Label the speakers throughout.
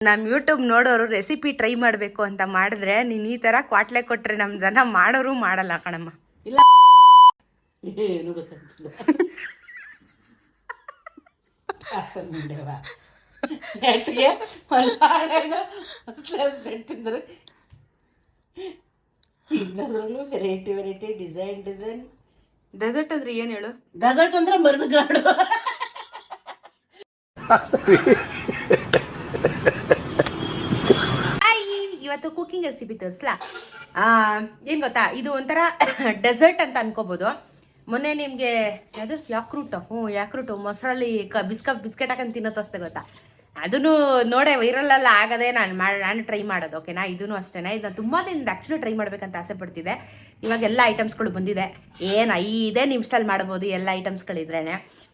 Speaker 1: ನಮ್ಮ ಯೂಟ್ಯೂಬ್ ನೋಡೋರು recipe try ಮಾಡಬೇಕು ಅಂತ ಮಾಡಿದ್ರೆ ನೀನು ಈ ಥರ ಕ್ವಾಟ್ಲೆ ಕೊಟ್ಟರೆ ನಮ್ಮ ಜನ ಮಾಡೋರು ಮಾಡಲ್ಲ ಕಣಮ್ಮ.
Speaker 2: ಏನು ಗೊತ್ತಾಗ್ತಿಲ್ಲ. ತಿಂದ್ರೆ ತಿನ್ನೋದ್ರಲ್ಲೂ variety variety design design
Speaker 1: dessert ಅಂದ್ರೆ ಏನು ಹೇಳು?
Speaker 2: ಡೆಸರ್ಟ್ ಅಂದ್ರೆ ಮರಳುಗಾಡು
Speaker 1: ಇವತ್ತು ಕುಕಿಂಗ್ ರೆಸಿಪಿ ತೋರಿಸ್ಲಾ ಏನು ಗೊತ್ತಾ? ಇದು ಒಂಥರ ಡೆಸರ್ಟ್ ಅಂತ ಅನ್ಕೋಬಹುದು ಮೊನ್ನೆ ನಿಮಗೆ ಅದು ಯಾಕ್ರೂಟು? ಹ್ಞೂ, ಯಾಕ್ರೂಟು. ಮೊಸರಲ್ಲಿ ಕ, ಬಿಸ್ಕ ಬಿಸ್ಕೆಟ್ ಹಾಕೊಂಡು ತಿನ್ನೋ ತೋರಿಸ್ದೆ ಗೊತ್ತಾ? ಅದನ್ನು ವೈರಲ್ ಅಲ್ಲ, ಆಗದೆ ನಾನು ಮಾಡಿ ನಾನು ಟ್ರೈ ಮಾಡೋದು ಓಕೆನಾ ಇದೂ ಅಷ್ಟೇ ಇದನ್ನ ತುಂಬ ದಿನದ ಆ್ಯಕ್ಚುಲಿ ಟ್ರೈ ಮಾಡ್ಬೇಕಂತ ಆಸೆ ಪಡ್ತಿದ್ದೆ. ಇವಾಗ ಎಲ್ಲ ಐಟಮ್ಸ್ಗಳು ಬಂದಿದೆ. ಏನು ಐದೇ ನಿಮಿಷದಲ್ಲಿ ಮಾಡ್ಬೋದು, ಎಲ್ಲ ಐಟಮ್ಸ್ಗಳಿದ್ರೇ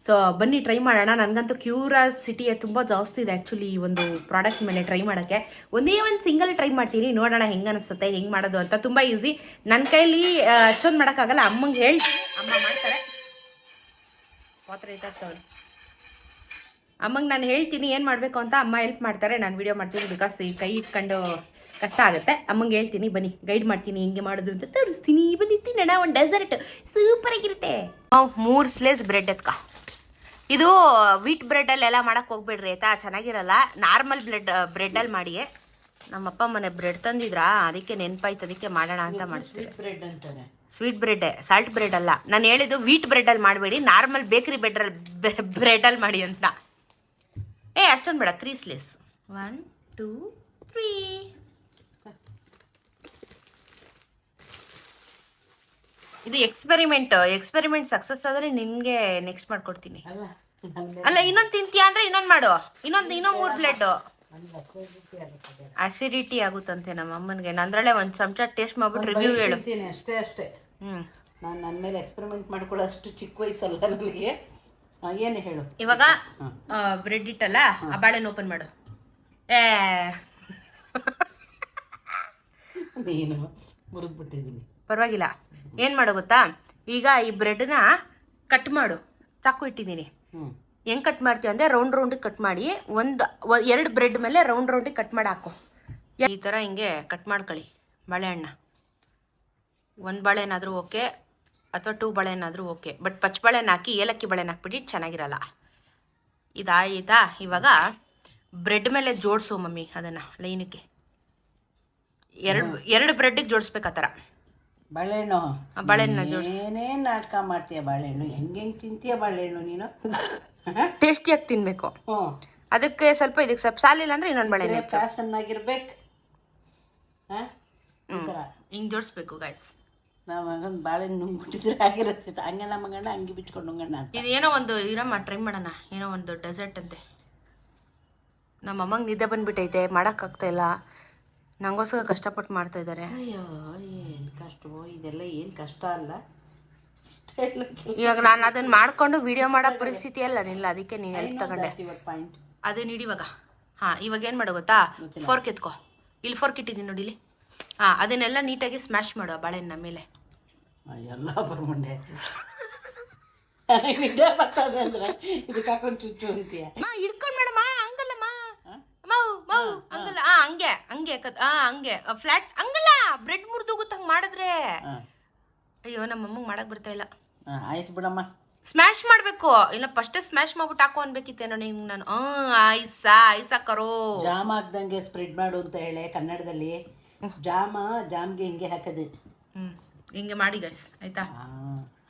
Speaker 1: ಸೊ ಬನ್ನಿ ಟ್ರೈ ಮಾಡೋಣ. ನನಗಂತೂ ಕ್ಯೂರಾಸಿಟಿ ತುಂಬ ಜಾಸ್ತಿ ಇದೆ ಆ್ಯಕ್ಚುಲಿ ಈ ಒಂದು ಪ್ರಾಡಕ್ಟ್ ಮೇಲೆ ಟ್ರೈ ಮಾಡೋಕ್ಕೆ. ಒಂದೇ ಒಂದು ಸಿಂಗಲ್ ಟ್ರೈ ಮಾಡ್ತೀನಿ. ನೋಡೋಣ ಹೆಂಗೆ ಅನಿಸುತ್ತೆ, ಹೆಂಗೆ ಮಾಡೋದು ಅಂತ. ತುಂಬ ಈಸಿ ನನ್ನ ಕೈಲಿ ಅಷ್ಟೊಂದು ಮಾಡೋಕ್ಕಾಗಲ್ಲ. ಅಮ್ಮಂಗೆ ಹೇಳ್ತೀನಿ. ಅಮ್ಮ ಮಾಡ್ತಾರೆ. ಪಾತ್ರೆ ಇದ್ದಾಗ್ತವ್ರು ಅಮ್ಮಂಗೆ ನಾನು ಹೇಳ್ತೀನಿ, ಏನು ಮಾಡಬೇಕು ಅಂತ. ಅಮ್ಮ ಹೆಲ್ಪ್ ಮಾಡ್ತಾರೆ. ನಾನು ವಿಡಿಯೋ ಮಾಡ್ತೀನಿ ಬಿಕಾಸ್ ಈ ಕೈ ಇಟ್ಕೊಂಡು ಕಷ್ಟ ಆಗುತ್ತೆ. ಅಮ್ಮಂಗೆ ಹೇಳ್ತೀನಿ, ಬನ್ನಿ. ಗೈಡ್ ಮಾಡ್ತೀನಿ, ಹಿಂಗೆ ಮಾಡೋದು ಅಂತ ತೋರಿಸ್ತೀನಿ. ಬನ್ನಿ, ತಿನ್ನೋಣ. ಒಂದು ಡೆಸರ್ಟ್ ಸೂಪರ್ ಆಗಿರುತ್ತೆ. ಮೂರು ಸ್ಲೇಸ್ ಬ್ರೆಡ್ ಎತ್ಕ. ಇದು ವೀಟ್ ಬ್ರೆಡ್ಡಲ್ಲೆಲ್ಲ ಮಾಡಕ್ ಹೋಗ್ಬೇಡ್ರಿ ಆಯ್ತಾ? ಚೆನ್ನಾಗಿರಲ್ಲ. ನಾರ್ಮಲ್ ಬ್ರೆಡ್ ಅಲ್ಲಿ ಮಾಡಿ ನಮ್ಮಪ್ಪ ಮನೆ ಬ್ರೆಡ್ ತಂದಿದ್ರಾ? ಅದಕ್ಕೆ ನೆನಪಾಯ್ತು ಅದಕ್ಕೆ ಮಾಡೋಣ ಅಂತ ಮಾಡಿಸ್ತೀವಿ.
Speaker 2: Bread
Speaker 1: sweet bread salt bread ಅಲ್ಲ. ನಾನು ಹೇಳಿದ್ದು ವೀಟ್ ಬ್ರೆಡಲ್ಲಿ ಮಾಡಬೇಡಿ. ನಾರ್ಮಲ್ ಬೇಕರಿ ಬ್ರೆಡ್ರಲ್ಲಿ ಬ್ರೆಡಲ್ಲಿ ಮಾಡಿ ಅಂತ. ಏ ಅಷ್ಟೊಂದು ಬೇಡ. Three slice one two three ಇದು ಎಕ್ಸ್ಪೆರಿಮೆಂಟ್ ಎಕ್ಸ್ಪೆರಿಮೆಂಟ್ ಸಕ್ಸಸ್ ಆದ್ರೆ ನಿಮಗೆ ನೆಕ್ಸ್ಟ್ ಮಾಡ್ಕೊಡ್ತೀನಿ.
Speaker 2: ಅಲ್ಲ
Speaker 1: ಇನ್ನೊಂದು ತಿಂತೀಯ ಅಂದ್ರೆ ಇನ್ನೊಂದು ಮಾಡು. ಇನ್ನೊಂದು ಇನ್ನೊಂದು ಮೂರು ಪ್ಲೇಟ್
Speaker 2: ನನಗೆ ಅಸಿಡಿಟಿ
Speaker 1: ಆಗುತ್ತಂತೆ ನಮ್ಮ ಅಮ್ಮನಿಗೆ. ನಂದ್ರಲ್ಲೇ ಒಂದು ಚಮಚ ಟೇಸ್ಟ್ ಮಾಡ್ಬಿಟ್ಟು ರಿವ್ಯೂ ಹೇಳು.
Speaker 2: ಅಷ್ಟೇ ಅಷ್ಟೇ.
Speaker 1: ಹ್ಞೂ
Speaker 2: ನಾನು ನನ್ನ ಮೇಲೆ ಎಕ್ಸ್ಪೆರಿಮೆಂಟ್ ಮಾಡ್ಕೊಳ್ಳೋ ಅಷ್ಟು ಚಿಕ್ಕ ವಯಸ್ಸಲ್ಲ ನನಗೆ. ಏನು ಹೇಳು.
Speaker 1: ಇವಾಗ ಬ್ರೆಡ್ ಇಟ್ಟಲ್ಲ ಆ ಬಾಳೆನ ಓಪನ್ ಮಾಡು. ಏ.
Speaker 2: ನೀನು ಮುರಿದ್ಬಿಟ್ಟಿದ್ದೀನಿ
Speaker 1: ಪರವಾಗಿಲ್ಲ. ಏನು ಮಾಡು ಗೊತ್ತಾ? ಈಗ ಈ ಬ್ರೆಡ್ನ ಕಟ್ ಮಾಡು. ಚಾಕು ಇಟ್ಟಿದ್ದೀನಿ. ಹೆಂಗೆ ಕಟ್ ಮಾಡ್ತೀವಿ ಅಂದರೆ ರೌಂಡ್ ರೌಂಡಿಗೆ ಕಟ್ ಮಾಡಿ ಒಂದು ಎರಡು ಬ್ರೆಡ್ ಮೇಲೆ ರೌಂಡ್ ರೌಂಡಿಗೆ ಕಟ್ ಮಾಡಿ ಹಾಕು. ಈ ಥರ ಹಿಂಗೆ ಕಟ್ ಮಾಡ್ಕೊಳ್ಳಿ ಬಾಳೆಹಣ್ಣ. ಒಂದು ಬಾಳೆಹಣ್ಣಾದರೂ ಓಕೆ ಅಥವಾ ಟೂ ಬಾಳೆಹಣ್ಣಾದರೂ ಓಕೆ. ಬಟ್ ಪಚ್ಚ ಬಾಳೆಹಣ್ಣು ಹಾಕಿ ಏಲಕ್ಕಿ ಬಾಳೆನ ಹಾಕ್ಬಿಟ್ಟು ಚೆನ್ನಾಗಿರಲ್ಲ. ಇದಾಯಿತಾ? ಇವಾಗ ಬ್ರೆಡ್ ಮೇಲೆ ಜೋಡಿಸು ಮಮ್ಮಿ ಅದನ್ನು ಲೈನಿಗೆ. ಎರಡು ಎರಡು ಬ್ರೆಡ್ಡಿಗೆ ಜೋಡಿಸ್ಬೇಕು ಆ ಥರ
Speaker 2: ಬಾಳೆಹಣ್ಣು.
Speaker 1: ಬಾಳೆಹಣ್ಣು ಜೋಡಿಸ್
Speaker 2: ಏನೇನು ನಾಟಕ ಮಾಡ್ತೀಯ ಬಾಳೆಹಣ್ಣು? ಹೆಂಗೆ ಹೆಂಗೆ ತಿಂತೀಯ ಬಾಳೆಹಣ್ಣು ನೀನು?
Speaker 1: ಟೇಸ್ಟಿಯಾಗಿ ತಿನ್ನಬೇಕು
Speaker 2: ಹ್ಞೂ.
Speaker 1: ಅದಕ್ಕೆ ಸ್ವಲ್ಪ ಇದಕ್ಕೆ ಸ್ವಲ್ಪ ಸಾಲಿಲ್ಲ ಅಂದರೆ ಇನ್ನೊಂದು ಬಾಳೆಹಣ್ಣು
Speaker 2: ಚೆನ್ನಾಗಿರ್ಬೇಕು. ಹಾಂ? ಈ ಥರ
Speaker 1: ಹಿಂಗೆ ಜೋಡಿಸ್ಬೇಕು ಗಾಯ್ಸ್
Speaker 2: ನಾವು ಮಗನ ಬಾಳೆಹಣ್ಣು ನುಂಗ್ಬಿಟ್ಟಿದ್ರೆ ಆಗಿರುತ್ತೆ ಹಂಗೆ ನಮ್ಮ ಮಗಣ್ಣ ಹಂಗೆ ಬಿಟ್ಕೊಂಡು ನುಂಗಣ್ಣ
Speaker 1: ಇದು ಏನೋ ಒಂದು ಇರಮ್ಮ ಟ್ರೈ ಮಾಡೋಣ. ಏನೋ ಒಂದು ಡೆಸರ್ಟ್ ಅಂತೆ. ನಮ್ಮ ಅಮ್ಮಂಗೆ ನಿದ್ದೆ ಬಂದ್ಬಿಟ್ಟೈತೆ ಮಾಡೋಕ್ಕಾಗ್ತಾ ಇಲ್ಲ ನಂಗೋಸ್ಕರ ಕಷ್ಟಪಟ್ಟು ಮಾಡ್ತಾ ಇದ್ದಾರೆ.
Speaker 2: ಅಯ್ಯೋ ಏನು ಕಷ್ಟವೋ ಇದೆಲ್ಲ ಏನು ಕಷ್ಟ ಅಲ್ಲ.
Speaker 1: ಇವಾಗ ನಾನು ಅದನ್ನ ಮಾಡ್ಕೊಂಡು ವಿಡಿಯೋ ಮಾಡೋ ಪರಿಸ್ಥಿತಿ ಅಲ್ಲ ನಿಲ್ಲ. ಅದಕ್ಕೆ ನೀನು ಹೆಲ್ಪ್ ತಗೊಂಡೆ. ಅದೇ ನೀಡಿ ಇವಾಗ. ಹಾಂ ಇವಾಗ ಏನು ಮಾಡೋ ಗೊತ್ತಾ? ಫೋರ್ಕ್ ಎತ್ಕೋ. ಇಲ್ಲಿ ಫೋರ್ಕ್ ಇಟ್ಟಿದ್ದೀನಿ ನೋಡಿ ಇಲ್ಲಿ. ಹಾಂ ಅದನ್ನೆಲ್ಲ ನೀಟಾಗಿ ಸ್ಮ್ಯಾಶ್ ಮಾಡು ಆ ಬಾಳೆಹಣ್ಣ ಮೇಲೆ.
Speaker 2: ಎಲ್ಲ ಬರ್ಮಂಡೆ. ಇದಕ್ಕೆ ಹಾಕೊಂಡು ಚುಚ್ಚು ಅಂತೀಯ.
Speaker 1: ಮೇಡಮ್ಮ ಹಂಗಲ್ಲ. ಆ ಹಂಗೆ ಹಂಗೆ ಆ ಹಂಗೆ. ಫ್ಲಾಟ್ ಹಂಗಲ್ಲ. ಬ್ರೆಡ್ ಮುರಿದೋಗುತ್ತೆ ಹಂಗೆ ಮಾಡಿದ್ರೆ. ಅಯ್ಯೋ ನಮ್ಮ ಅಮ್ಮಂಗೆ ಮಾಡಕ್ ಬರ್ತಾ ಇಲ್ಲ.
Speaker 2: ಆಯ್ತು ಬಿಡಮ್ಮ.
Speaker 1: ಸ್ಮ್ಯಾಶ್ ಮಾಡಬೇಕು. ಇಲ್ಲ ಫಸ್ಟ್ ಸ್ಮ್ಯಾಶ್ ಮಾಡ್ಬಿಟ್ಟು ಹಾಕೋ ಅನ್ಬೇಕಿತ್ತೇನೋ ನಿಂಗೆ ನಾನು. ಹ್ಞೂ ಐಸ ಆಯ್ಸಾ ಕರೋ
Speaker 2: ಜಾಮ್ ಹಾಕ್ದಂಗೆ ಸ್ಪ್ರೆಡ್ ಮಾಡು ಅಂತ ಹೇಳಿ ಕನ್ನಡದಲ್ಲಿ. ಜಾಮ ಜಾಮ್ಗೆ ಹಿಂಗೆ ಹಾಕೋದು.
Speaker 1: ಹ್ಞೂ ಹಿಂಗೆ ಮಾಡಿ ಗೈಸ್ ಆಯ್ತಾ?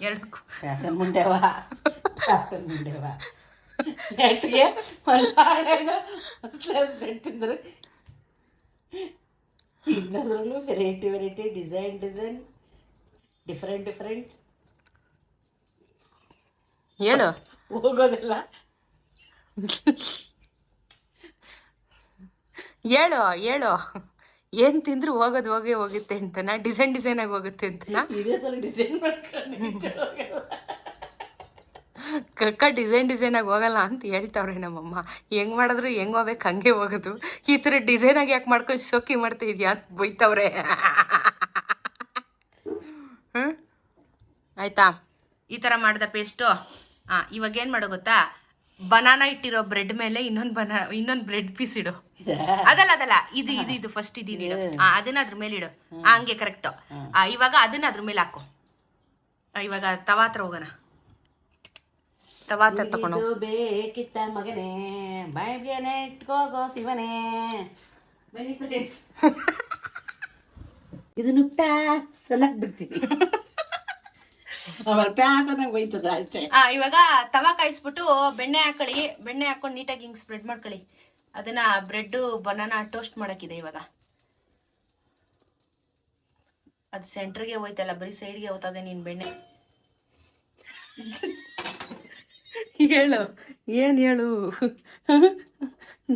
Speaker 2: ಎರಡು
Speaker 1: ಎರಡಕ್ಕೂ
Speaker 2: ಫ್ಯಾಷನ್ ಮುಂಡೆವ? ಫ್ಯಾಷನ್ ಮುಂಡೆವ? ನೆಟ್ಗೆ ಮಲ್ನಾಡೇನು ಬ್ರೆಡ್ ತಿಂದ್ರೆ. ತಿನ್ನೋದ್ರಲ್ಲೂ variety variety design design different different
Speaker 1: ಹೇಳು
Speaker 2: ಹೋಗೋದಿಲ್ಲ.
Speaker 1: ಹೇಳು ಹೇಳು. ಏನು ತಿಂದ್ರು ಹೋಗೋದು ಹೋಗೇ ಹೋಗುತ್ತೆ ಅಂತನಾ? ಡಿಸೈನ್ ಡಿಸೈನ್ ಆಗಿ ಹೋಗುತ್ತೆ ಅಂತನಾ?
Speaker 2: ಇದೇ ಥರ ಡಿಸೈನ್ ಮಾಡ್ಕೊಂಡು.
Speaker 1: ಕಕ್ಕ ಡಿಸೈನ್ ಡಿಸೈನ್ ಆಗಿ ಹೋಗಲ್ಲ ಅಂತ ಹೇಳ್ತಾವ್ರೆ ನಮ್ಮಮ್ಮ. ಹೆಂಗ್ ಮಾಡಿದ್ರು ಹೆಂಗ್ ಹೋಗ್ಬೇಕು ಹಂಗೆ ಹೋಗೋದು. ಈ ಥರ ಡಿಸೈನ್ ಆಗಿ ಯಾಕೆ ಮಾಡ್ಕೊಂಡು ಶೋಕಿ ಮಾಡ್ತಾ ಇದೀಯಾ ಅಂತ ಬೈತವ್ರೆ. ಹ್ಮ್? ಆಯ್ತಾ? ಈ ಥರ ಮಾಡ್ದ ಪೇಸ್ಟು ಹಾಂ ಇವಾಗ ಏನು ಮಾಡೋ ಗೊತ್ತಾ? ಬನಾನಾ ಇಟ್ಟಿರೋ ಬ್ರೆಡ್ ಮೇಲೆ ಇನ್ನೊಂದ್ ಬನಾ ಇನ್ನೊಂದ್ ಬ್ರೆಡ್ ಪೀಸ್ ಇಡು. ಅದಲ್ಲ ಅದಲ್ಲ. ಇದು ಇದು ಇದು ಫಸ್ಟ್ ಇದೀನಿ ಇಡು. ಆ, ಅದನ್ನ ಅದ್ರ ಮೇಲೆ ಇಡು. ಹಂಗೆ ಕರೆಕ್ಟ್ ಇವಾಗ ಅದನ್ನ ಅದ್ರ ಮೇಲೆ ಹಾಕು. ಇವಾಗ ತವಾ ಹತ್ರ ಹೋಗೋಣ. ತವಾ ಹತ್ರ ತಗೊಂಡು
Speaker 2: ಇದು ಬೇಕಿತ್ತ ಮಗನೇ ಬಾಯಿಗೆ ಇಟ್ಕೋಗೋ ಶಿವನೇ. ಬನ್ನಿ ಫ್ರೆಂಡ್ಸ್ ಇದನ್ನು ಬಿಡ್ತೀನಿ. ಆಮೇಲೆ ಪ್ಯಾಸನಾಗಿ ಬೈತದ ಆಚೆ.
Speaker 1: ಆ ಇವಾಗ ತವಾ ಕಾಯಿಸ್ಬಿಟ್ಟು ಬೆಣ್ಣೆ ಹಾಕೊಳ್ಳಿ. ಬೆಣ್ಣೆ ಹಾಕೊಂಡು ನೀಟಾಗಿ ಹಿಂಗ್ ಸ್ಪ್ರೆಡ್ ಮಾಡ್ಕೊಳ್ಳಿ. ಅದನ್ನ ಬ್ರೆಡ್ ಬನಾನಾ ಟೋಸ್ಟ್ ಮಾಡಕ್ಕಿದೆ ಇವಾಗ. ಅದು ಸೆಂಟ್ರಿಗೆ ಹೋಯ್ತಲ್ಲ ಬರೀ ಸೈಡ್ಗೆ ಹೋಗ್ತದೆ ನೀನ್ ಬೆಣ್ಣೆ. ಹೇಳು. ಏನ್ ಹೇಳು?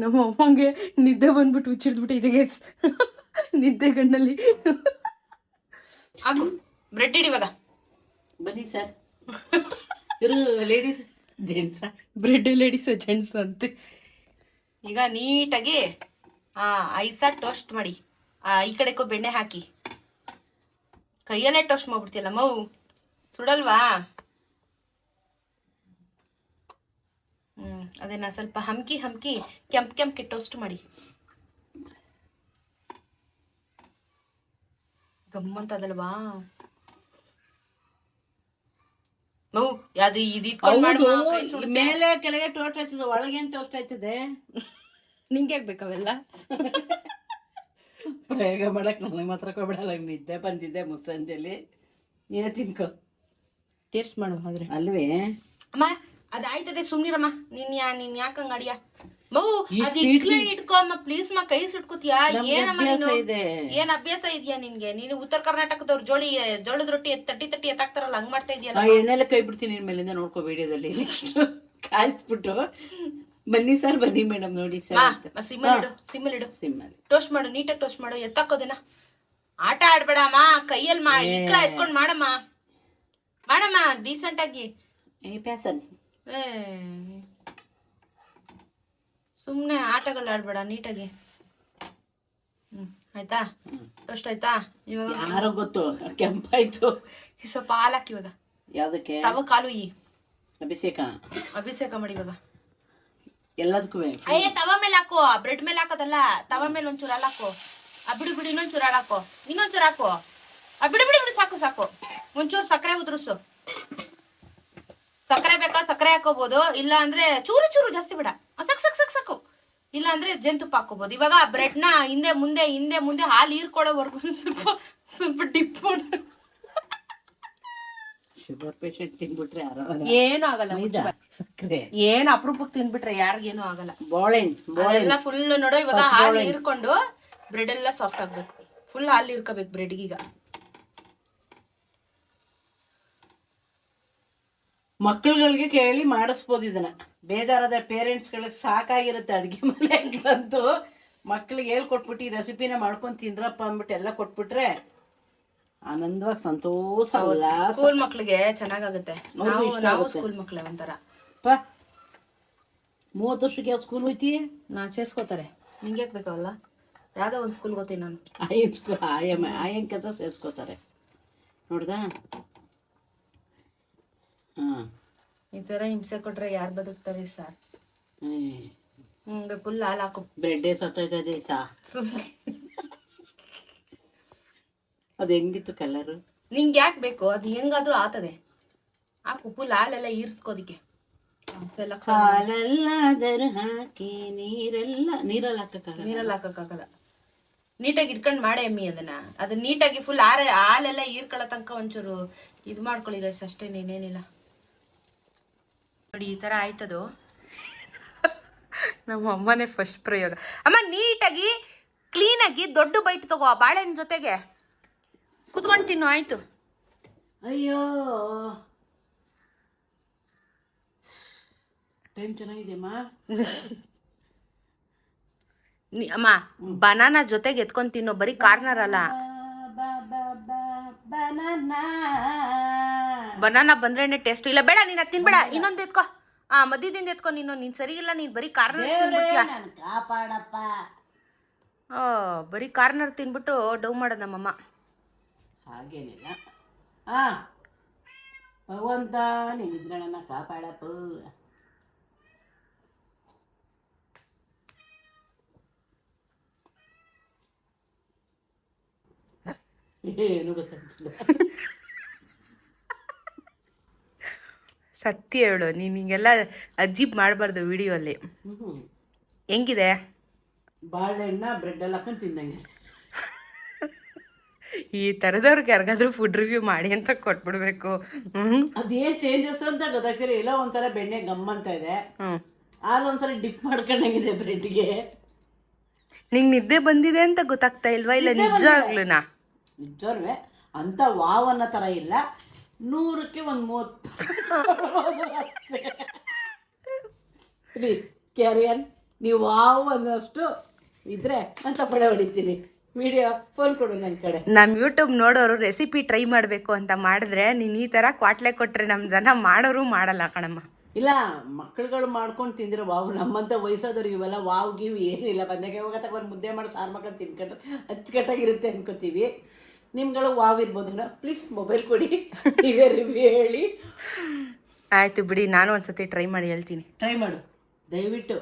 Speaker 1: ನಮ್ಮ ಅಮ್ಮಂಗೆ ನಿದ್ದೆ ಬಂದ್ಬಿಟ್ಟು ಹುಚ್ಚಿಡ್ದ್ಬಿಟ್ಟು ಇದೆ ಗೇಸ್ ನಿದ್ದೆ ಗಣ್ಣಲ್ಲಿ ಆಗು ಬ್ರೆಡ್ ಇಡಿ ಇವಾಗ.
Speaker 2: ಬನ್ನಿ ಸರ್ ಇವರು ladies gents
Speaker 1: bread ladies gents ಅಂತೆ. ಈಗ ನೀಟಾಗಿ ಆ ಐಸ ಟೋಸ್ಟ್ ಮಾಡಿ. ಆ ಈ ಕಡೆಕೋ ಬೆಣ್ಣೆ ಹಾಕಿ. ಕೈಯಲ್ಲೇ ಟೋಸ್ಟ್ ಮಾಡ್ಬಿಡ್ತೀಯಲ್ಲ ಮೌ? ಸುಡಲ್ವಾ? ಅದನ್ನ ಸ್ವಲ್ಪ ಹಮ್ಕಿ ಹಮ್ಕಿ ಕೆಂಪ್ ಕೆಂಪ್ ಟೋಸ್ಟ್ ಮಾಡಿ. ಗಮ್ಮಂತದಲ್ವಾ? ಅದಲ್ವಾ ಅದು ಇದು.
Speaker 2: ಮೇಲೆ ಕೆಳಗೆ ಟೋಸ್ಟ್ ಹಚ್ಚಿದ ಒಳಗೆ ಟೋಸ್ಟ್ ಹಚ್ಚಿದೆ
Speaker 1: ನಿಂಗೆ ಬೇಕವೆಲ್ಲ
Speaker 2: ಪ್ರಯೋಗ ಮಾಡಕ್ ನನಗೆ ಮಾತ್ರ ಕೊಬಿಡಲ್ಲ ನಿದ್ದೆ ಬಂದಿದ್ದೆ ಮುಸ್ಸಂಜೆಲಿ. ನೀನೇ ತಿನ್ಕೋ.
Speaker 1: ಟೇಸ್ಟ್ ಮಾಡು ಆದ್ರೆ.
Speaker 2: ಅಲ್ವೇ?
Speaker 1: ಅಮ್ಮ ಅದಾಯ್ತದೆ ಸುಮ್ನಿರಮ್ಮ. ನಿನ್ ಯಾ ನೀನ್ ಯಾಕಂಗ ಅಡಿಯ? ಮಗು ಅದ್ ಇಟ್ಲೇ ಇಟ್ಕೋ ಅಮ್ಮ ಪ್ಲೀಸ್ ಮಾ ಕೈ ಸುಟ್ಕೋತಿಯಾ? ಏನಮ್ಮ ನೀನು? ಏನ್ ಅಭ್ಯಾಸ ಇದೆಯಾ ನಿನ್ಗೆ? ನೀನು ಉತ್ತರ ಕರ್ನಾಟಕದವ್ರು ಜೋಳಿ ಜೋಳದ ರೊಟ್ಟಿ ತಟ್ಟಿ ತಟ್ಟಿ ಎತ್ತಾಕ್ತಾರಲ್ಲ ಹಂಗ್ ಮಾಡ್ತಾ ಇದೆಯಲ್ಲ
Speaker 2: ಎಣ್ಣೆಲ್ಲ ಕೈ ಬಿಡ್ತೀನಿ ನಿನ್ ಮೇಲಿಂದ ನೋಡ್ಕೋ ವಿಡಿಯೋದಲ್ಲಿ. ಕಾಯಿಸ್ಬಿಟ್ಟು. ಬನ್ನಿ ಸರ್ ಬನ್ನಿ ಮೇಡಮ್ ನೋಡಿ ಸರ್
Speaker 1: ಸಿಮ್ಮಲ್ ಇಡು ಸಿಮ್ಮಲ್ ಇಡು.
Speaker 2: ಸಿಮ್ಮಲ್ಲಿ.
Speaker 1: ಟೋಸ್ಟ್ ಮಾಡು ನೀಟಾಗಿ ಟೋಸ್ಟ್ ಮಾಡು ಎತ್ತಾಕೋದಿನ ಆಟ ಆಡ್ಬೇಡಮ್ಮ ಕೈಯಲ್ಲಿ ಮಾಡಿ ಎತ್ಕೊಂಡು ಎತ್ಕೊಂಡ್ ಮಾಡಮ್ಮ. ಮಾಡಮ್ಮ ಡೀಸೆಂಟ್ ಆಗಿ.
Speaker 2: ಪ್ಯಾಸಲ್ಲಿ ಪ್ಯಾಸನ್.
Speaker 1: ಏ. ಸುಮ್ಮನೆ ಆಟಗಳು ಆಡ್ಬೇಡ ನೀಟಾಗಿ. ಹ್ಮ್ ಆಯ್ತಾ? ಟೋಸ್ಟ್ ಆಯ್ತಾ? ಇವಾಗ
Speaker 2: ಯಾರೋ ಗೊತ್ತು? ಕೆಂಪಾಯ್ತು.
Speaker 1: ಸ್ವಲ್ಪ ಹಾಲು ಹಾಕಿ ಇವಾಗ.
Speaker 2: ಯಾವ್ದಕ್ಕೆ?
Speaker 1: ತವ ಕಾಲು ಈ.
Speaker 2: ಅಭಿಷೇಕ.
Speaker 1: ಅಭಿಷೇಕ ಮಾಡಿ ಇವಾಗ.
Speaker 2: ಎಲ್ಲದಕ್ಕೂ
Speaker 1: ಅಯ್ಯ ತವ ಮೇಲೆ ಹಾಕು. ಬ್ರೆಡ್ ಮೇಲೆ ಹಾಕೋದಲ್ಲ. ತವ ಮೇಲೆ ಒಂಚೂರು ಹಾಲು ಹಾಕು. ಆ ಬಿಡು ಬಿಡು ಇನ್ನೊಂಚೂರು ಹಾಲು ಹಾಕು. ಇನ್ನೊಂಚೂರು ಹಾಕು. ಆ ಬಿಡು ಬಿಡು ಬಿಡು ಸಾಕು ಸಾಕು. ಒಂಚೂರು ಸಕ್ಕರೆ ಉದುರಿಸು. ಸಕ್ಕರೆ ಬೇಕಾ ಸಕ್ಕರೆ ಹಾಕೋಬಹುದು ಇಲ್ಲ ಅಂದ್ರೆ ಚೂರು ಚೂರು ಜಾಸ್ತಿ ಬೇಡ. ಸಕ್ ಸಕ್ ಸಕ್ ಸಾಕು ಸಾಕು. ಇಲ್ಲ ಅಂದ್ರೆ ಜೇನುತುಪ್ಪ ಹಾಕೋಬಹುದು ಇವಾಗ ಬ್ರೆಡ್ನ ಹಿಂದೆ ಮುಂದೆ ಹಿಂದೆ ಮುಂದೆ ಹಾಲು ಹೀರ್ಕೊಳ್ಳೋವರೆಗೂ ಸ್ವಲ್ಪ ಸ್ವಲ್ಪ ಡಿಪ್ ಏನು ಆಗಲ್ಲ
Speaker 2: ಸಕ್ಕರೆ.
Speaker 1: ಏನು ಅಪರೂಪಕ್ಕೆ ತಿಂದ್ಬಿಟ್ರೆ ಯಾರಿಗೇನು ಆಗಲ್ಲ. ಅದೆಲ್ಲ ಫುಲ್ ನೋಡೋ ಇವಾಗ ಹಾಲು ಹೀರ್ಕೊಂಡು ಬ್ರೆಡ್ ಎಲ್ಲ ಸಾಫ್ಟ್ ಆಗ್ಬೇಕು. ಫುಲ್ ಹಾಲು ಹೀರ್ಕೋಬೇಕು ಬ್ರೆಡ್ಗೆ
Speaker 2: ಮಕ್ಕಳುಗಳಿಗೆ ಕೇಳಿ ಮಾಡಿಸ್ಬೋದು ಇದನ್ನ. ಬೇಜಾರಾದ ಪೇರೆಂಟ್ಸ್ಗಳಿಗೆ ಸಾಕಾಗಿರುತ್ತೆ ಅಡುಗೆ ಮನೆ ಅಂತೂ ಮಕ್ಳಿಗೆ ಹೇಳ್ಕೊಟ್ಬಿಟ್ಟು ಈ ರೆಸಿಪಿನ ಮಾಡ್ಕೊಂಡು ತಿಂದ್ರಪ್ಪ ಅಂದ್ಬಿಟ್ಟು ಎಲ್ಲ ಕೊಟ್ಬಿಟ್ರೆ ಆನಂದವಾಗಿ ಸಂತೋಷ
Speaker 1: ಸ್ಕೂಲ್ ಮಕ್ಳಿಗೆ ಚೆನ್ನಾಗಾಗುತ್ತೆ. ನಾವು ಸ್ಕೂಲ್ ಮಕ್ಳೆ ಒಂಥರ.
Speaker 2: ಮೂವತ್ತು ವರ್ಷಕ್ಕೆ ಯಾವ ಸ್ಕೂಲ್ ಹೋಯ್ತಿ?
Speaker 1: ನಾನು ಸೇರ್ಸ್ಕೋತಾರೆ. ನಿಂಗೆ ಬೇಕಾವಲ್ಲ? ಯಾವುದೋ ಒಂದು ಸ್ಕೂಲ್ ಗೊತ್ತೀನಿ ನಾನು.
Speaker 2: ಆಯನ್ ಸ್ಕೂಲ್ ಆಯಮ್ಮ ಆಯನ್ ಕೆಲಸ ಸೇರಿಸ್ಕೋತಾರೆ. ನೋಡ್ದಾ?
Speaker 1: ಈ ಥರ ಹಿಂಸೆ ಕೊಟ್ರೆ ಯಾರು ಬದುಕ್ತಾರೆ ಸರ್? ಹಂಗೆ ಫುಲ್ ಹಾಲು ಹಾಕು.
Speaker 2: ಬ್ರೆಡ್ಡೇ ಸತ್ತೋಯ್ತದೆ ಸಾ?
Speaker 1: ಸುಮ್ಮನೆ
Speaker 2: ಅದು ಹೆಂಗಿತ್ತು ಕಲರು
Speaker 1: ನಿಂಗೆ ಯಾಕೆ ಬೇಕು? ಅದು ಹೆಂಗಾದ್ರೂ ಆತದೆ. ಹಾಕು ಫುಲ್ ಹಾಲೆಲ್ಲ ಈರ್ಸ್ಕೋದಿಕ್ಕೆ.
Speaker 2: ಹಾಲಲ್ಲಾದರೂ ಹಾಕಿ ನೀರೆಲ್ಲ ನೀರಲ್ಲಿ ಹಾಕಕ್ಕಾಗಲ್ಲ?
Speaker 1: ನೀರಲ್ಲಿ ಹಾಕಕ್ಕಾಗಲ್ಲ. ನೀಟಾಗಿ ಇಟ್ಕೊಂಡು ಮಾಡಿ ಅಮ್ಮಿ ಅದನ್ನ. ಅದನ್ನ ನೀಟಾಗಿ ಫುಲ್ ಹಾರ ಹಾಲೆಲ್ಲ ಈರ್ಕೊಳ್ಳೋ ತನಕ ಒಂಚೂರು ಇದು ಮಾಡ್ಕೊಳ್ಳಿ ಗೈಸ್ ಅಷ್ಟೇ ನೀನೇನಿಲ್ಲ ನೋಡಿ ಈ ಥರ ಆಯ್ತದು. ನಮ್ಮ ಅಮ್ಮನೇ ಫಸ್ಟ್ ಪ್ರಯೋಗ. ಅಮ್ಮ ನೀಟಾಗಿ ಕ್ಲೀನಾಗಿ ದೊಡ್ಡ ಬೈಟ್ ತಗೋ ಆ ಬಾಳೆಹಣ್ಣು ಜೊತೆಗೆ. ಕುತ್ಕೊಂಡು ತಿನ್ನು ಆಯ್ತು.
Speaker 2: ಅಯ್ಯೋ. ಟೈಮ್ ಚೆನ್ನಾಗಿದೆಯಮ್ಮ
Speaker 1: ನೀ ಅಮ್ಮ ಬನಾನಾ ಜೊತೆಗೆ ಎತ್ಕೊಂಡು ತಿನ್ನೋ ಬರೀ ಕಾರ್ನರ್ ಅಲ್ಲ. ಬನಾನಾ ಬಂದ್ರೆ ಟೇಸ್ಟ್ ಇಲ್ಲ ಬೇಡ ನೀನು ತಿನ್ಬೇಡ. ಇನ್ನೊಂದು ಎತ್ಕೋ. ಆ ಮಧ್ಯದಿಂದ ಎತ್ಕೊ ನೀನು. ನೀನು ಸರಿ ಇಲ್ಲ ನೀನು ಬರೀ ಕಾರ್ನರ್ ತಿನ್ಬಿಡ್ತೀಯ
Speaker 2: ಕಾಪಾಡಪ್ಪ.
Speaker 1: ಓ ಬರೀ ಕಾರ್ನರ್ ತಿನ್ಬಿಟ್ಟು ಡವ್ ಮಾಡೋದು ನಮ್ಮಮ್ಮ.
Speaker 2: ಹಾಗೇನಿಲ್ಲ. ಆ ಭಗವಂತ ನೀನಿದ್ರೆ ನನ್ನ ಕಾಪಾಡಪ್ಪ. ಏನು ಗೊತ್ತಾಗ್ತಿಲ್ಲ
Speaker 1: ಸತ್ಯ ಹೇಳು ನೀನು ಹಿಂಗೆಲ್ಲ ಅಜೀಬ್ ಮಾಡಬಾರ್ದು ವಿಡಿಯೋ
Speaker 2: ಅಲ್ಲಿ
Speaker 1: ಹೆಂಗಿದೆ?
Speaker 2: ಬಾಳೆಹಣ್ಣ ಬ್ರೆಡ್ ಎಲ್ಲ ಹಾಕೊಂಡು ತಿಂದಂಗೆ.
Speaker 1: ಈ ಥರದವ್ರಿಗೆ ಯಾರಿಗಾದ್ರೂ ಫುಡ್ ರಿವ್ಯೂ ಮಾಡಿ ಅಂತ ಕೊಟ್ಬಿಡ್ಬೇಕು.
Speaker 2: ಅದೇನ್ ಚೇಂಜಸ್ ಅಂತ ಗೊತ್ತಾಗ್ತಿರ ಎಲ್ಲ ಒಂಥರ ಬೆಣ್ಣೆ ಗಮ್ ಅಂತ ಇದೆ. ಹಾಲು ಒಂದ್ಸಲ ಡಿಪ್ ಮಾಡ್ಕೊಂಡಂಗಿದೆ ಬ್ರೆಡ್ಗೆ
Speaker 1: ನಿಂಗೆ ನಿದ್ದೆ ಬಂದಿದೆ ಅಂತ ಗೊತ್ತಾಗ್ತಾ ಇಲ್ವಾ? ಇಲ್ಲ ನಿಜವಾಗ್ಲೂನಾ
Speaker 2: ನಿಜವೇ ಅಂತ ವಾವ್ ತರ ಥರ ಇಲ್ಲ. ನೂರಕ್ಕೆ ಒಂದು ಮೂವತ್ತು. ಪ್ಲೀಸ್ ಕ್ಯಾರಿಯನ್ ನೀವು ವಾವ್ ಅನ್ನೋಷ್ಟು ಇದ್ರೆ ಅಂತ ಪಡೆ ಹೊಡಿತೀನಿ. ವಿಡಿಯೋ ಫೋನ್ ಕೊಡು ನನ್ನ ಕಡೆ.
Speaker 1: ನಮ್ಮ ಯೂಟ್ಯೂಬ್ ನೋಡೋರು ರೆಸಿಪಿ ಟ್ರೈ ಮಾಡಬೇಕು ಅಂತ ಮಾಡಿದ್ರೆ ನೀನು ಈ ಥರ ಕ್ವಾಟ್ಲೆ ಕೊಟ್ಟರೆ ನಮ್ಮ ಜನ ಮಾಡೋರು ಮಾಡಲ್ಲ ಕಣಮ್ಮ.
Speaker 2: ಇಲ್ಲ ಮಕ್ಕಳುಗಳು ಮಾಡ್ಕೊಂಡು ತಿಂದ್ರೆ ವಾವ್ ನಮ್ಮಂತ ವಯಸ್ಸಾದವ್ರು ಇವೆಲ್ಲ ವಾವ್ ಗೀವ್ ಏನಿಲ್ಲ. ಬಂದಾಗ ಹೋಗತ್ತ ಒಂದು ಮುದ್ದೆ ಮಾಡಿ ಸಾರು ಮಕ್ಕಳು ತಿನ್ಕೊಂಡ್ರೆ ಅಚ್ಚುಕಟ್ಟಾಗಿರುತ್ತೆ ಅನ್ಕೋತೀವಿ. ನಿಮ್ಗಳು ವಾವ್ ಇರ್ಬೋದು ಪ್ಲೀಸ್ ಮೊಬೈಲ್ ಕೊಡಿ. ನೀವೇ ರಿವ್ಯೂ ಹೇಳಿ.
Speaker 1: ಆಯಿತು ಬಿಡಿ ನಾನು ಒಂದ್ಸತಿ ಟ್ರೈ ಮಾಡಿ ಹೇಳ್ತೀನಿ.
Speaker 2: ಟ್ರೈ ಮಾಡು. ದಯವಿಟ್ಟು.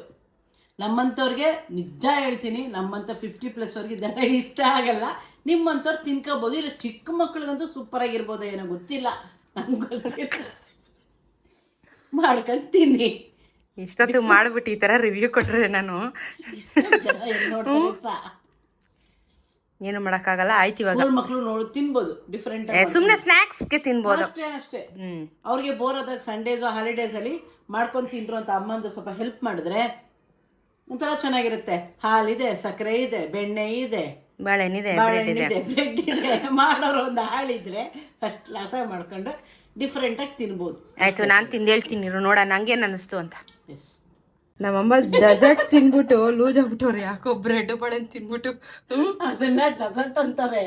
Speaker 2: ನಮ್ಮಂಥವ್ರಿಗೆ ನಿಜ ಹೇಳ್ತೀನಿ ನಮ್ಮಂಥ ಫಿಫ್ಟಿ ಪ್ಲಸ್ ಅವ್ರಿಗೆ ಇದೆಲ್ಲ ಇಷ್ಟ ಆಗಲ್ಲ. ನಿಮ್ಮಂಥವ್ರು ತಿನ್ಕೋಬೋದು ಇಲ್ಲ ಚಿಕ್ಕ ಮಕ್ಳಿಗಂತೂ ಸೂಪರ್ ಆಗಿರ್ಬೋದು ಏನೋ ಗೊತ್ತಿಲ್ಲ. ಗೊತ್ತಿಲ್ಲ. ಮಾಡ್ಕೊಂಡು ತಿನ್ನಿ.
Speaker 1: ಇಷ್ಟೊತ್ತು ಮಾಡ್ಬಿಟ್ಟು ಈ ಥರ ರಿವ್ಯೂ ಕೊಟ್ರೆ ನಾನು.
Speaker 2: ಏನ್
Speaker 1: ಮಾಡೋಕ್ಕಾಗಲ್ಲ ಆಯ್ತು ಇವಾಗ.
Speaker 2: ಮಕ್ಕಳು ನೋಡು ತಿನ್ಬೋದು ಡಿಫ್ರೆಂಟ್
Speaker 1: ಸುಮ್ಮನೆ ಸ್ನ್ಯಾಕ್ಸ್ಗೆ ತಿನ್ಬೋದು.
Speaker 2: ಅಷ್ಟೇ ಅಷ್ಟೇ.
Speaker 1: ಹ್ಮ್.
Speaker 2: ಅವ್ರಿಗೆ ಬೋರ್ ಆದಾಗ ಸಂಡೇಸ್ ಹಾಲಿಡೇಸ್ ಅಲ್ಲಿ ಮಾಡ್ಕೊಂಡು ತಿನ್ರು ಅಂತ ಅಮ್ಮಂದು ಸ್ವಲ್ಪ ಹೆಲ್ಪ್ ಮಾಡಿದ್ರೆ ಒಂಥರ ಚೆನ್ನಾಗಿರುತ್ತೆ. ಹಾಲಿದೆ ಸಕ್ಕರೆ ಇದೆ ಬೆಣ್ಣೆ ಇದೆ.
Speaker 1: ಬಾಳೆಹಣ್ಣಿದೆ ಬ್ರೆಡ್ ಇದೆ.
Speaker 2: ಇದೆ ಬ್ರೆಡ್ ಇದೆ. ಮಾಡೋರು ಒಂದು ಹಾಳಿದ್ರೆ ಫಸ್ಟ್ ಕ್ಲಾಸ್ ಮಾಡ್ಕೊಂಡು ಡಿಫ್ರೆಂಟಾಗಿ ತಿನ್ಬೋದು.
Speaker 1: ಆಯ್ತು ನಾನು ತಿಂದು ಹೇಳ್ತೀನಿ ನೋಡೋಣ ಹಂಗೇನು ಅನಿಸ್ತು ಅನ್ನಿಸ್ತು ಅಂತ.
Speaker 2: ಎಸ್
Speaker 1: ನಮ್ಮಮ್ಮ ಡೆಸರ್ಟ್ ತಿನ್ಬಿಟ್ಟು ಲೂಸ್ ಆಗ್ಬಿಟ್ಟವ್ರಿ, ಯಾಕೋ ಬ್ರೆಡ್ ಬಳೆ ತಿನ್ಬಿಟ್ಟು.
Speaker 2: ಅದನ್ನ ಡೆಸರ್ಟ್ ಅಂತಾರೆ.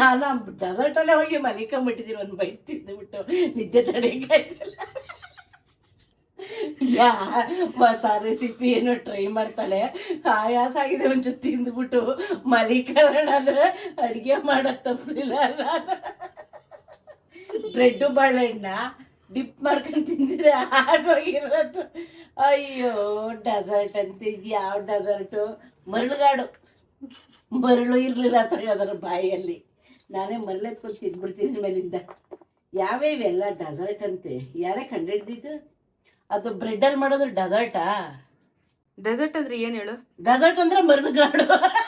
Speaker 2: ನಾನು ಡೆಸರ್ಟ್ ಅಲ್ಲೇ ಹೋಗಿ ಮಲಿಕೊಂಬಿಟ್ಟಿದ್ದೀನಿ ಒಂದು ಬೈಟ್ ತಿಂದ್ಬಿಟ್ಟು. ನಿದ್ದೆ ತಡೆ ಯಾ, ಹೊಸ ರೆಸಿಪಿ ಏನು ಟ್ರೈ ಮಾಡ್ತಾಳೆ. ಆಯಾಸ ಆಗಿದೆ ಒಂಚೂರು ತಿಂದ್ಬಿಟ್ಟು. ಮಲಿಕರಣ ಅಂದ್ರೆ ಅಡಿಗೆ ಮಾಡಕ್ ತಪ್ಪಲಿಲ್ಲ ಬ್ರೆಡ್ಡು ಬಾಳೆಹಣ್ಣ ಡಿಪ್ ಮಾಡ್ಕೊಂಡು ತಿಂದಿದ್ರೆ ಆಗೋಗಿರೋದು. ಅಯ್ಯೋ ಡೆಸರ್ಟ್ ಅಂತ ಇದು ಯಾವ ಡೆಸರ್ಟು ಮರಳುಗಾಡು. ಮರಳು ಇರಲಿಲ್ಲ ಅದರ ಬಾಯಲ್ಲಿ. ನಾನೇ ಮರಳು ಎತ್ಕೊಂಡು ತಿಂದ್ಬಿಡ್ತೀನಿ ಮೇಲಿಂದ. ಯಾವೇ ಇವೆಲ್ಲ ಡೆಸರ್ಟ್ ಅಂತೆ? ಯಾರೇ ಕಂಡಿಡ್ದಿದ್ದು ಅದು ಬ್ರೆಡ್ಡಲ್ಲಿ ಮಾಡೋದು ಡೆಸರ್ಟಾ
Speaker 1: ಡೆಸರ್ಟ್ ಅಂದ್ರೆ ಏನು ಹೇಳು?
Speaker 2: ಡೆಸರ್ಟ್ ಅಂದ್ರೆ ಮರಳುಗಾಡು.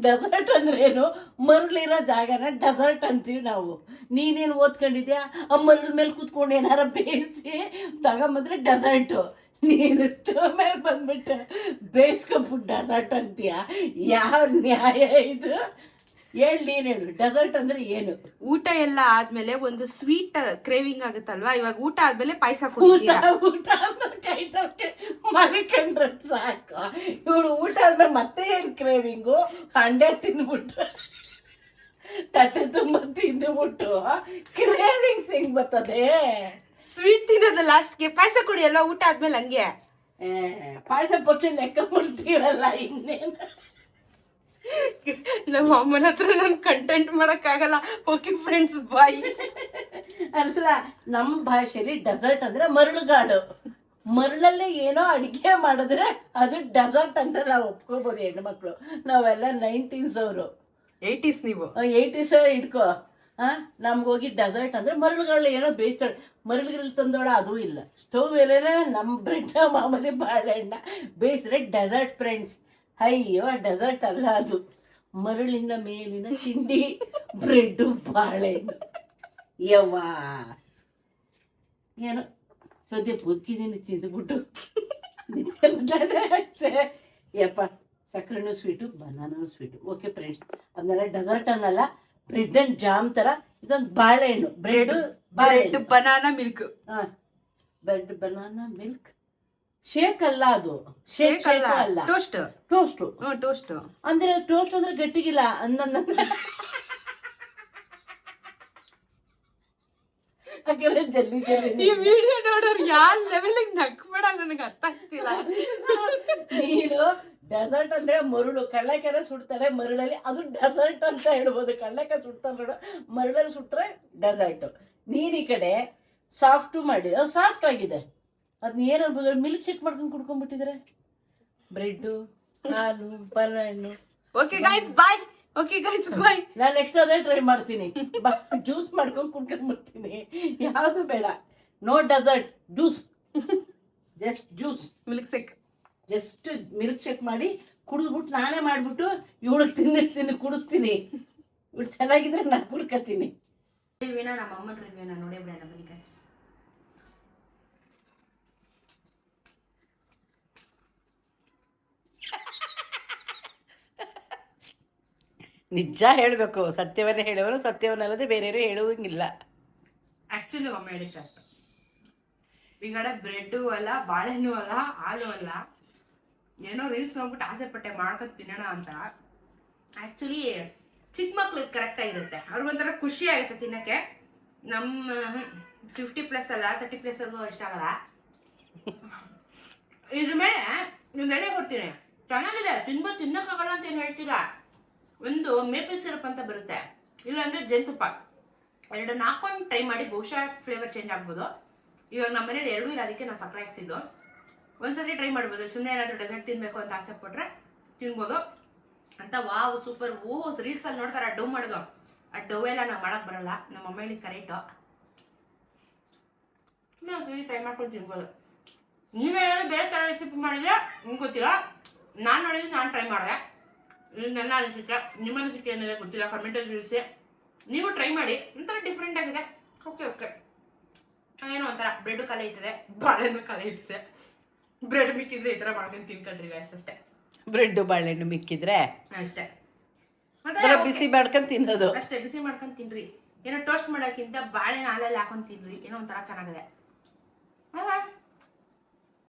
Speaker 2: ಡೆಸರ್ಟ್ ಅಂದ್ರೆ ಏನು? ಮರಳಿರೋ ಜಾಗನ ಡೆಸರ್ಟ್ ಅಂತೀವಿ ನಾವು. ನೀನೇನು ಓದ್ಕೊಂಡಿದ್ಯಾ? ಆ ಮರಳ ಮೇಲೆ ಕೂತ್ಕೊಂಡು ಏನಾರ ಬೇಯಿಸಿ ತಗೊಂಬಂದ್ರೆ ಡೆಸರ್ಟು ನೀನು ಮೇಲೆ ಬಂದ್ಬಿಟ್ಟು ಬೇಯಿಸ್ಕೊಬಿಟ್ಟು ಡೆಸರ್ಟ್ ಅಂತೀಯ? ಯಾವ ನ್ಯಾಯ ಇದು? ಹೇಳಿ ನೀನು ಹೇಳು. ಡೆಸರ್ಟ್ ಅಂದ್ರೆ ಏನು?
Speaker 1: ಊಟ ಎಲ್ಲ ಆದ್ಮೇಲೆ ಒಂದು ಸ್ವೀಟ್ ಕ್ರೇವಿಂಗ್ ಆಗುತ್ತಲ್ವಾ? ಇವಾಗ ಊಟ ಆದ್ಮೇಲೆ ಪಾಯಸ
Speaker 2: ಊಟ ಊಟ ಆದ್ಮೇಲೆ ಕೈ ತಕ್ಕೆ ಮಲಿಕಂಡ್ರೆ ಸಾಕು. ಇವಳು ಊಟ ಆದ್ಮೇಲೆ ಮತ್ತೆ ಕ್ರೇವಿಂಗು ಅಂಡೆ ತಿಂದ್ಬಿಟ್ಟು ತಟ್ಟೆ ತುಂಬ ತಿಂದ್ಬಿಟ್ಟು ಕ್ರೇವಿಂಗ್ಸ್ ಹೆಂಗ್ ಬರ್ತದೆ?
Speaker 1: ಸ್ವೀಟ್ ತಿನ್ನೋದು ಲಾಸ್ಟ್ಗೆ ಪಾಯಸ ಕುಡಿಯಲ್ಲ ಊಟ ಆದ್ಮೇಲೆ ಹಂಗೆ.
Speaker 2: ಪಾಯಸ ಪಟ್ಟು ಲೆಕ್ಕ ಕೊಡ್ತೀವಲ್ಲ ಇನ್ನೇನು?
Speaker 1: ನಮ್ಮ ಅಮ್ಮನ ಹತ್ರ ನನ್ ಕಂಟೆಂಟ್ ಮಾಡೋಕ್ಕಾಗಲ್ಲ. ಓಕೆ ಫ್ರೆಂಡ್ಸ್ ಬಾಯ್
Speaker 2: ಅಲ್ಲ ನಮ್ಮ ಭಾಷೆಯಲ್ಲಿ ಡೆಸರ್ಟ್ ಅಂದ್ರೆ ಮರಳುಗಾಡು. ಮರಳಲ್ಲೇ ಏನೋ ಅಡಿಗೆ ಮಾಡಿದ್ರೆ ಅದು ಡೆಸರ್ಟ್ ಅಂತ ನಾವು ಒಪ್ಕೋಬೋದು ಹೆಣ್ಮಕ್ಳು. ನಾವೆಲ್ಲ ನೈನ್ಟೀನ್ಸ್ ಅವರು.
Speaker 1: ಏಯ್ಟೀಸ್ ನೀವು?
Speaker 2: ಏಯ್ಟೀಸ್ ಇಟ್ಕೋ. ಹಾಂ ನಮ್ಗೋಗಿ ಡೆಸರ್ಟ್ ಅಂದ್ರೆ ಮರಳುಗಳು ಏನೋ ಬೇಯಿಸ್ತಾಳೆ ಮರಳುಗಳು ತಂದೋಳ ಅದು ಇಲ್ಲ. ಸ್ಟವ್ ಮೇಲೆ ನಮ್ಮ ಬ್ರೆಡ್ ಮಾಮೂಲಿ ಬಾಳೆಹಣ್ಣ. ಬೇಯಿಸಿದ್ರೆ ಡೆಸರ್ಟ್ ಫ್ರೆಂಡ್ಸ್ ಅಯ್ಯೋ ಡೆಸರ್ಟ್ ಅಲ್ಲ ಅದು. ಮರಳಿನ ಮೇಲಿನ ತಿಂಡಿ ಬ್ರೆಡ್ಡು ಬಾಳೆಹಣ್ಣು. ಯವ್ವಾ. ಏನೋ ಸದ್ಯ ಬದುಕಿದ್ದೀನಿ ತಿಂದ್ಬಿಟ್ಟು. ಅಷ್ಟೇ. ಯಪ್ಪ ಸಕ್ಕರೆನೂ ಸ್ವೀಟು ಬನಾನೂ ಸ್ವೀಟು ಓಕೆ ಫ್ರೆಂಡ್ಸ್ ಅದನ್ನೆಲ್ಲ ಡೆಸರ್ಟ್ ಅನ್ನಲ್ಲ ಬ್ರೆಡ್ ಅಂಡ್ ಜಾಮ್ ಥರ ಇದೊಂದು ಬಾಳೆಹಣ್ಣು. ಬ್ರೆಡ್
Speaker 1: ಬ್ರೆಡ್
Speaker 2: ಬಾಳೆಹಣ್ಣು
Speaker 1: ಬನಾನಾ ಮಿಲ್ಕ್
Speaker 2: ಹಾಂ. ಬ್ರೆಡ್ ಬನಾನಾ ಮಿಲ್ಕ್ ಶೇಕ್ ಅಲ್ಲ ಅದು.
Speaker 1: ಶೇಕ್ ಅಲ್ಲ. ಟೋಸ್ಟ್
Speaker 2: ಟೋಸ್ಟ್
Speaker 1: ಟೋಸ್ಟು ಟೋಸ್ಟ್
Speaker 2: ಅಂದ್ರೆ ಟೋಸ್ಟ್ ಅಂದ್ರೆ ಗಟ್ಟಿಗಿಲ್ಲ. ಅಂದ ಆ ಕಡೆ ಜಲ್ದಿ ಜಲ್ದಿ
Speaker 1: ಈ ವಿಡಿಯೋ ನೋಡೋರು ಯಾವ ಲೆವೆಲ್ ನಕ್ಬೇಡ ನನಗೆ ಅರ್ಥ ಆಗ್ತಿಲ್ಲ.
Speaker 2: ನೀರು ಡೆಸರ್ಟ್ ಅಂದ್ರೆ ಮರುಳು ಕಳ್ಳೆಕಾಯಿ ಸುಡ್ತಾರೆ ಮರಳಲ್ಲಿ. ಅದು ಡೆಸರ್ಟ್ ಅಂತ ಹೇಳ್ಬೋದು. ಕಳ್ಳೆಕಾಯಿ ಸುಡ್ತಾರೆ ನೋಡು. ಮರಳಲ್ಲಿ ಸುಟ್ರೆ ಡೆಸರ್ಟ್ ನೀರು ಈ ಕಡೆ ಸಾಫ್ಟು ಮಾಡಿ. ಅದು ಸಾಫ್ಟ್ ಆಗಿದೆ. ಅದನ್ನ ಏನು ಅನ್ಬೋದು? ಮಿಲ್ಕ್ ಶೇಕ್ ಮಾಡ್ಕೊಂಡು ಕುಡ್ಕೊಂಡ್ಬಿಟ್ಟಿದ್ರೆ? ಬ್ರೆಡ್ಡು ಹಾಲು ಹಣ್ಣು.
Speaker 1: Okay guys bye okay guys bye
Speaker 2: ನಾನು ನೆಕ್ಸ್ಟ್ ಅದೇ ಟ್ರೈ ಮಾಡ್ತೀನಿ. ಬಾ ಜ್ಯೂಸ್ ಮಾಡ್ಕೊಂಡು ಕುಡ್ಕೊಂಡು ಬರ್ತೀನಿ. ಯಾವುದು ಬೇಡ. No dessert juice just juice
Speaker 1: milk shake
Speaker 2: just milk shake ಮಾಡಿ ಕುಡಿದ್ಬಿಟ್ಟು ನಾನೇ ಮಾಡಿಬಿಟ್ಟು ಇವಳಿಗೆ ತಿನ್ನಿಸ್ತೀನಿ ಕುಡಿಸ್ತೀನಿ. ಇವಳು ಚೆನ್ನಾಗಿದ್ರೆ ನಾನು ಕುಡ್ಕೋತೀನಿ.
Speaker 1: ರಿವ್ಯೂನ ನಮ್ಮ ಅಮ್ಮನ ರಿವ್ಯೂನ ನೋಡಿ ಬಿಡೋಣ ಬನ್ನಿ ಗೈಸ್
Speaker 2: ನಿಜ ಹೇಳಬೇಕು. ಸತ್ಯವನ್ನ ಹೇಳೋರು, ಸತ್ಯವನ್ನಲ್ಲದೆ ಬೇರೆಯವರು ಹೇಳುವಂಗಿಲ್ಲ.
Speaker 1: ಆಕ್ಚುಲಿ ಒಮ್ಮೆ ಹೇಳಿದ್ದೆ. ಈ ಕಡೆ ಬ್ರೆಡ್ಡು ಅಲ್ಲ, ಬಾಳೆಹಣ್ಣು ಅಲ್ಲ, ಹಾಲು ಅಲ್ಲ. ಏನೋ ರೀಲ್ಸ್ ಹೋಗ್ಬಿಟ್ಟು ಆಸೆ ಪಟ್ಟೆ ಮಾಡ್ಕೊಂಡು ತಿನ್ನೋಣ ಅಂತ. ಆಕ್ಚುಲಿ ಚಿಕ್ಕ ಮಕ್ಳಿಗೆ ಕರೆಕ್ಟ್ ಆಗಿರುತ್ತೆ. ಅವ್ರಿಗೊಂಥರ ಖುಷಿ ಆಗುತ್ತೆ ತಿನ್ನಕ್ಕೆ. ನಮ್ಮ ಫಿಫ್ಟಿ ಪ್ಲಸ್ ಅಲ್ಲ ತರ್ಟಿ ಪ್ಲಸ್ ಅಲ್ಲೂ ಆಗಲ್ಲ. ಇದ್ರ ಮೇಲೆ ಒಂದು ಎಡೆ ಕೊಡ್ತೀನಿ. ಚೆನ್ನಾಗಿದೆ ತಿನ್ಬೋದು ತಿನ್ನಕ್ಕಾಗಲ್ಲ ಅಂತ ಏನು ಹೇಳ್ತೀರಾ? ಒಂದು ಮೇಪಲ್ ಸಿರಪ್ ಅಂತ ಬರುತ್ತೆ. ಇಲ್ಲಾಂದ್ರೆ ಜೇನುತುಪ್ಪ. ಎರಡನ್ನ ಹಾಕೊಂಡು ಟ್ರೈ ಮಾಡಿ ಬಹುಶಃ ಫ್ಲೇವರ್ ಚೇಂಜ್ ಆಗ್ಬೋದು. ಇವಾಗ ನಮ್ಮ ಮನೇಲಿ ಎರಡು ಇಲ್ಲ ಅದಕ್ಕೆ ನಾನು ಸಕ್ಕರೆ ಹಾಕ್ಸಿದ್ದು. ಒಂದ್ಸತಿ ಟ್ರೈ ಮಾಡ್ಬೋದು. ಸುಮ್ಮನೆ ಏನಾದರೂ ಡೆಸರ್ಟ್ ತಿನ್ಬೇಕು ಅಂತ ಆಸೆ ಪಟ್ರೆ ತಿನ್ಬೋದು. ಅಂತ ವಾವ್ ಸೂಪರ್ ಓ ರೀಲ್ಸ್ ಅಲ್ಲಿ ನೋಡ್ತಾರೆ ಡೌ ಮಾಡೋದು. ಆ ಡವ್ ಎಲ್ಲ ನಾವು ಮಾಡಕ್ ಬರಲ್ಲ. ನಮ್ಮ ಅಮ್ಮಲ್ಲಿ ಕರೆಕ್ಟು ಒಂದ್ಸತಿ ಟ್ರೈ ಮಾಡ್ಕೊಂಡು ತಿನ್ಬೋದು. ನೀವೇನಾದ್ರು ಬೇರೆ ಥರ ರೆಸಿಪಿ ಮಾಡಿದ್ರೆ ನಿಮ್ಗೆ ಗೊತ್ತಿಲ್ಲ. ನಾನು ನೋಡಿದ್ರೆ ನಾನು ಟ್ರೈ ಮಾಡಿದೆ. ನನ್ನ ಅನಿಸಿಕೆ ನಿಮ್ಮ ಅನಿಸಿಕೆ ಏನಿದೆ ಗೊತ್ತಿಲ್ಲ ಕಮೆಂಟಲ್ಲಿ ತಿಳಿಸಿ. ನೀವು ಟ್ರೈ ಮಾಡಿ ಒಂಥರ ಡಿಫ್ರೆಂಟ್ ಆಗಿದೆ. ಓಕೆ ಓಕೆ ಏನೋ ಒಂಥರ ಬ್ರೆಡ್ ಕಲೆ ಇರ್ತದೆ ಬಾಳೆಹಣ್ಣು ಕಲೆ ಇರ್ತದೆ ಬ್ರೆಡ್ ಮಿಕ್ಕಿದ್ರೆ ಈ ಥರ ಮಾಡ್ಕೊಂಡು ತಿನ್ಕೊಂಡ್ರಿ ಗಾಯ್ಸ್ ಅಷ್ಟೇ.
Speaker 2: ಬ್ರೆಡ್ ಬಾಳೆಹಣ್ಣು ಮಿಕ್ಕಿದ್ರೆ?
Speaker 1: ಅಷ್ಟೇ. ಮತ್ತೆ
Speaker 2: ಬಿಸಿ ಮಾಡ್ಕೊಂಡು ತಿನ್ನೋದು.
Speaker 1: ಅಷ್ಟೇ ಬಿಸಿ ಮಾಡ್ಕೊಂಡು ತಿನ್ರಿ. ಏನೋ ಟೋಸ್ಟ್ ಮಾಡೋಕ್ಕಿಂತ ಬಾಳೆಹಣ್ಣು ಹಾಲಲ್ಲಿ ಹಾಕೊಂಡು ತಿನ್ರಿ. ಏನೋ ಒಂಥರ ಚೆನ್ನಾಗಿದೆ.